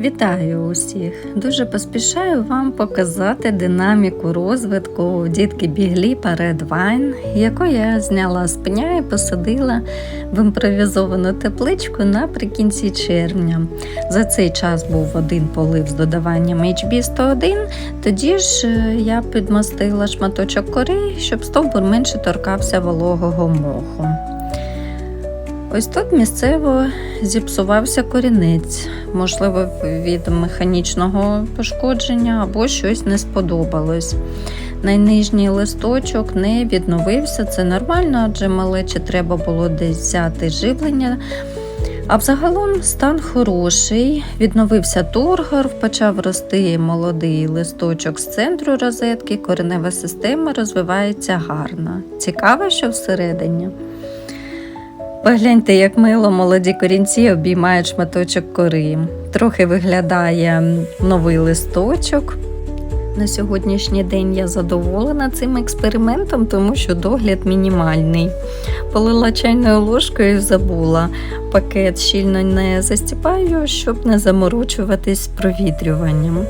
Вітаю усіх! Дуже поспішаю вам показати динаміку розвитку дітки Бігліпа Red Wine, яку я зняла з пня і посадила в імпровізовану тепличку наприкінці червня. За цей час був один полив з додаванням HB101, тоді ж е, я підмастила шматочок кори, щоб стовбур менше торкався вологого моху. Ось тут місцево зіпсувався корінець, можливо, від механічного пошкодження або щось не сподобалось. Найнижній листочок не відновився, це нормально, адже малече треба було десь взяти живлення. А взагалом стан хороший, відновився тургор, почав рости молодий листочок з центру розетки, коренева система розвивається гарно. Цікаво, що всередині. Погляньте, як мило молоді корінці обіймають шматочок кори. Трохи виглядає новий листочок. На сьогоднішній день я задоволена цим експериментом, тому що догляд мінімальний. Полила чайною ложкою і забула. Пакет щільно не застіпаю, щоб не заморочуватись провітрюванням.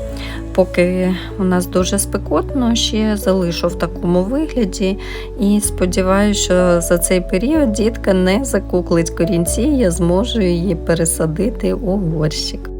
Поки у нас дуже спекотно, ще залишу в такому вигляді і сподіваюся, що за цей період дітка не закуклить корінці, я зможу її пересадити у горщик.